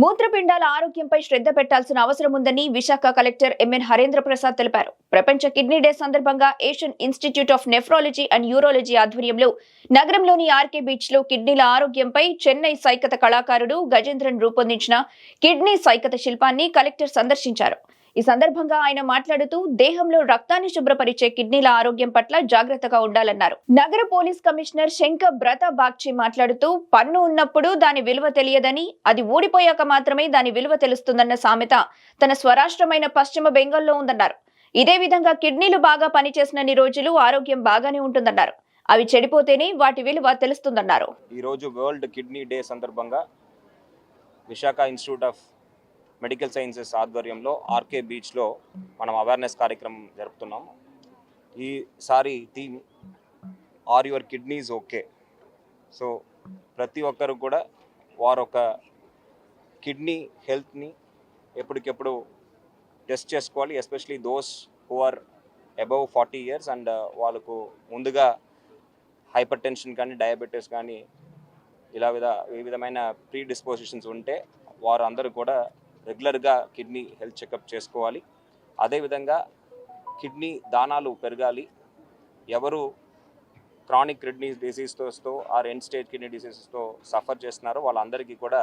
మూత్రపిండాల ఆరోగ్యంపై శ్రద్ధ పెట్టాల్సిన అవసరం ఉందని Visakha collector M N Harendra Prasad తెలిపారు. ప్రపంచ కిడ్నీ డే సందర్భంగా Asian institute of nephrology and urology ఆధ్వర్యంలో నగరంలోని ఆర్కే బీచ్లో కిడ్నీల ఆరోగ్యంపై చెన్నై సైకత కళాకారుడు గజేంద్రన్ రూపొందించిన కిడ్నీ సైకత శిల్పాన్ని కలెక్టర్ సందర్శించారు. ఈ సందర్భంగా ఆయన మాట్లాడుతూ దేహంలో రక్తాన్ని శుభ్రపరిచే కిడ్నీల ఆరోగ్యం పట్ల జాగ్రత్తగా ఉండాలన్నారు. నగర పోలీస్ కమిషనర్ శంకర్ బ్రత బాగ్చి మాట్లాడుతూ పన్ను ఉన్నప్పుడు దాని విలువ తెలియదని అది ఊడిపోయాక మాత్రమే దాని విలువ తెలుస్తుందన్న సామెత తన స్వరాష్ట్రమైన పశ్చిమ బెంగాల్లో ఉందన్నారు. ఇదే విధంగా కిడ్నీలు బాగా పనిచేసినన్ని రోజులు ఆరోగ్యం బాగానే ఉంటుందన్నారు. అవి చెడిపోతేనే వాటి విలువ తెలుస్తుందన్నారు. ఈరోజు వరల్డ్ కిడ్నీ డే సందర్భంగా Visakha institute of medical sciences ఆధ్వర్యంలో ఆర్కే బీచ్లో మనం అవేర్నెస్ కార్యక్రమం జరుపుతున్నాం. ఈసారి theme are your kidneys okay. So ప్రతి ఒక్కరు కూడా వారొక కిడ్నీ హెల్త్ని ఎప్పటికెప్పుడు టెస్ట్ చేసుకోవాలి especially those who are above forty years and వాళ్ళకు ముందుగా హైపర్ టెన్షన్ కానీ డయాబెటీస్ కానీ ఇలా విధ వివిధమైన విధమైన ప్రీ డిస్పోజిషన్స్ ఉంటే వారు అందరూ కూడా రెగ్యులర్గా కిడ్నీ హెల్త్ చెకప్ చేసుకోవాలి. అదేవిధంగా కిడ్నీ దానాలు పెరగాలి. ఎవరు క్రానిక్ కిడ్నీ డిసీజ్తో ఆర్ ఎండ్ స్టేజ్ కిడ్నీ డిసీజెస్తో సఫర్ చేస్తున్నారో వాళ్ళందరికీ కూడా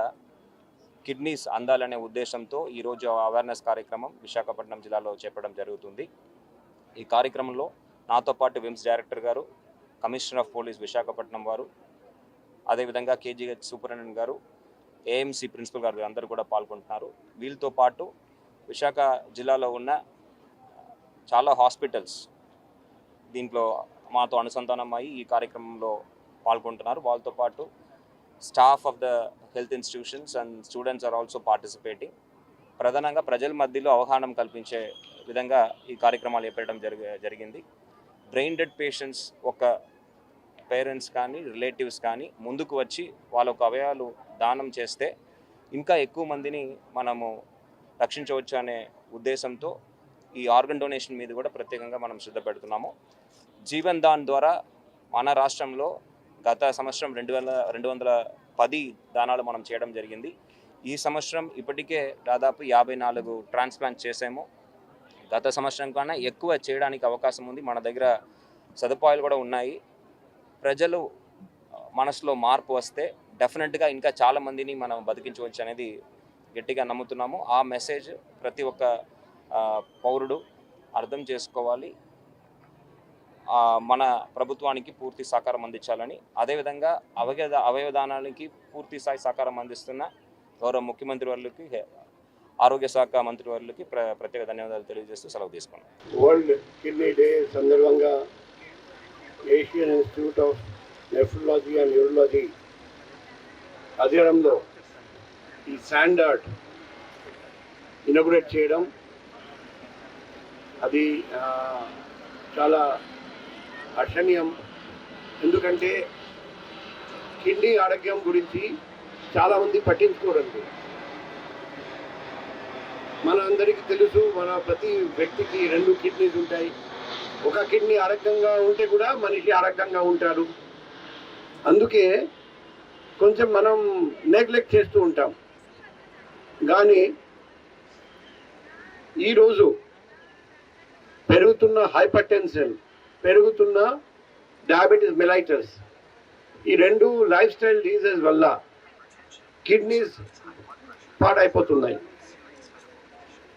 కిడ్నీస్ అందాలనే ఉద్దేశంతో ఈరోజు అవేర్నెస్ కార్యక్రమం విశాఖపట్నం జిల్లాలో చేపట్టడం జరుగుతుంది. ఈ కార్యక్రమంలో నాతో పాటు విమ్స్ డైరెక్టర్ గారు కమిషనర్ ఆఫ్ పోలీస్ విశాఖపట్నం వారు అదేవిధంగా కేజీహెచ్ సూపరింటెండెంట్ గారు ఏఎంసీ ప్రిన్సిపల్ గారు అందరూ కూడా పాల్గొంటున్నారు. వీళ్ళతో పాటు విశాఖ జిల్లాలో ఉన్న చాలా హాస్పిటల్స్ దీంట్లో మాతో అనుసంధానం అయ్యి ఈ కార్యక్రమంలో పాల్గొంటున్నారు. వాళ్ళతో పాటు staff of the health institutions and students are also participating. ప్రధానంగా ప్రజల మధ్యలో అవగాహన కల్పించే విధంగా ఈ కార్యక్రమాలు చేపట్టడం జరిగి జరిగింది. బ్రెయిన్ డెడ్ పేషెంట్స్ ఒక పేరెంట్స్ కానీ రిలేటివ్స్ కానీ ముందుకు వచ్చి వాళ్ళ ఒక అవయవాలు దానం చేస్తే ఇంకా ఎక్కువ మందిని మనము రక్షించవచ్చు అనే ఉద్దేశంతో ఈ ఆర్గన్ డొనేషన్ మీద కూడా ప్రత్యేకంగా మనం శ్రద్ధ పెడుతున్నాము. జీవన్ దాన్ ద్వారా మన రాష్ట్రంలో గత సంవత్సరం రెండు వేల రెండు వందల పది దానాలు మనం చేయడం జరిగింది. ఈ సంవత్సరం ఇప్పటికే దాదాపు యాభై నాలుగు ట్రాన్స్ప్లాంట్ చేసాము. గత సంవత్సరం కన్నా ఎక్కువ చేయడానికి అవకాశం ఉంది. మన దగ్గర సదుపాయాలు కూడా ఉన్నాయి. ప్రజలు మనసులో మార్పు వస్తే డెఫినెట్గా ఇంకా చాలా మందిని మనం బతికించవచ్చు అనేది గట్టిగా నమ్ముతున్నాము. ఆ మెసేజ్ ప్రతి ఒక్క పౌరుడు అర్థం చేసుకోవాలి. మన ప్రభుత్వానికి పూర్తి సహకారం అందించాలని అదేవిధంగా అవయవ అవయవదానానికి పూర్తి స్థాయి సహకారం అందిస్తున్న గౌరవ ముఖ్యమంత్రి వర్లకి ఆరోగ్య శాఖ మంత్రి వర్లకి ప్ర ప్రత్యేక ధన్యవాదాలు తెలియజేస్తూ సెలవు తీసుకున్నాను వరల్డ్ కిడ్నీ డే సందర్భంగా Asian institute of nephrology and urology అధ్యయనంలో ఈ స్టాండర్డ్ ఇనోగ్రేట్ చేయడం అది చాలా హర్షణీయం. ఎందుకంటే కిడ్నీ ఆరోగ్యం గురించి చాలామంది పట్టించుకోరండి. మన అందరికీ తెలుసు మన ప్రతి వ్యక్తికి రెండు కిడ్నీస్ ఉంటాయి. ఒక కిడ్నీ ఆరోగ్యంగా ఉంటే కూడా మనిషి ఆరోగ్యంగా ఉంటారు అందుకే కొంచెం మనం నెగ్లెక్ట్ చేస్తూ ఉంటాం. కానీ ఈరోజు పెరుగుతున్న హైపర్ టెన్షన్ పెరుగుతున్న డయాబెటీస్ మెలైటస్ ఈ రెండు లైఫ్ స్టైల్ డిజీజెస్ వల్ల kidneys పాడైపోతున్నాయి.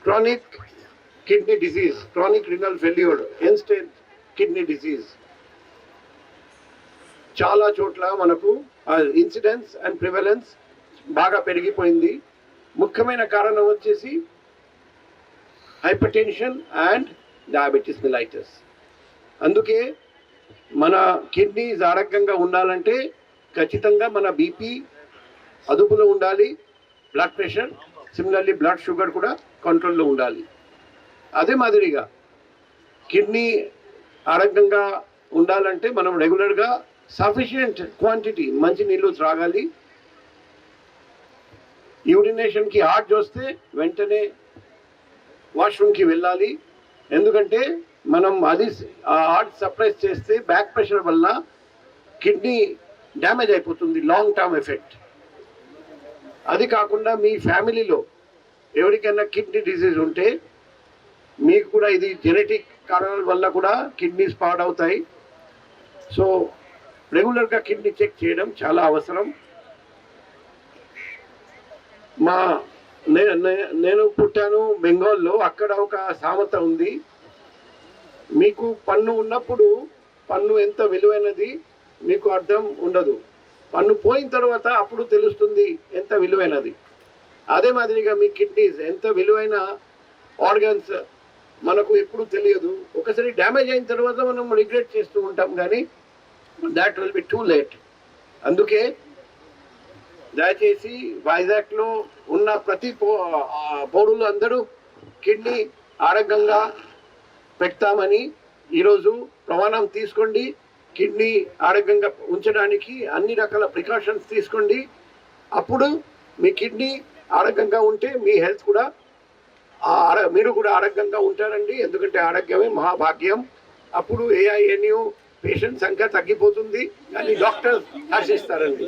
Chronic kidney disease chronic renal failure instant kidney disease చాలా చోట్ల మనకు ఇన్సిడెన్స్ అండ్ ప్రివలెన్స్ బాగా పెరిగిపోయింది. ముఖ్యమైన కారణం వచ్చేసి hypertension and diabetes mellitus అందుకే మన కిడ్నీస్ ఆరోగ్యంగా ఉండాలంటే ఖచ్చితంగా మన బీపీ అదుపులో ఉండాలి blood pressure similarly blood sugar కూడా కంట్రోల్లో ఉండాలి. అదే మాదిరిగా కిడ్నీ ఆరోగ్యంగా ఉండాలంటే మనం రెగ్యులర్గా సఫిషియంట్ క్వాంటిటీ మంచి నీళ్ళు త్రాగాలి. యూరినేషన్కి హార్ట్ చూస్తే వెంటనే వాష్రూమ్కి వెళ్ళాలి. ఎందుకంటే మనం అది ఆ హార్ట్ సప్రెస్ చేస్తే బ్యాక్ ప్రెషర్ వల్ల కిడ్నీ డ్యామేజ్ అయిపోతుంది లాంగ్ టర్మ్ ఎఫెక్ట్ అది కాకుండా మీ ఫ్యామిలీలో ఎవరికైనా కిడ్నీ డిసీజ్ ఉంటే మీకు కూడా ఇది జెనెటిక్ కారణాల వల్ల కూడా కిడ్నీస్ పాడవుతాయి. సో రెగ్యులర్గా కిడ్నీ చెక్ చేయడం చాలా అవసరం. మా నేను పుట్టాను బెంగాల్లో అక్కడ ఒక సామెత ఉంది. మీకు పన్ను ఉన్నప్పుడు పన్ను ఎంత విలువైనది మీకు అర్థం ఉండదు. పన్ను పోయిన తర్వాత అప్పుడు తెలుస్తుంది ఎంత విలువైనది. అదే మాదిరిగా మీ కిడ్నీస్ ఎంత విలువైన ఆర్గన్స్ మనకు ఎప్పుడు తెలియదు. ఒకసారి డ్యామేజ్ అయిన తర్వాత మనం రిగ్రెట్ చేస్తూ ఉంటాం కానీ that will be too late అందుకే దయచేసి వైజాగ్లో ఉన్న ప్రతి పౌ పౌరులు అందరూ కిడ్నీ ఆరోగ్యంగా పెడతామని ఈరోజు ప్రమాణం తీసుకోండి. కిడ్నీ ఆరోగ్యంగా ఉంచడానికి అన్ని రకాల ప్రికాషన్స్ తీసుకోండి. అప్పుడు మీ కిడ్నీ ఆరోగ్యంగా ఉంటే మీ హెల్త్ కూడా మీరు కూడా ఆరోగ్యంగా ఉంటారండి. ఎందుకంటే ఆరోగ్యమే మహాభాగ్యం. అప్పుడు ఏఐఎన్యూ పేషెంట్ సంఖ్య తగ్గిపోతుంది కానీ డాక్టర్ హర్షిస్తారండి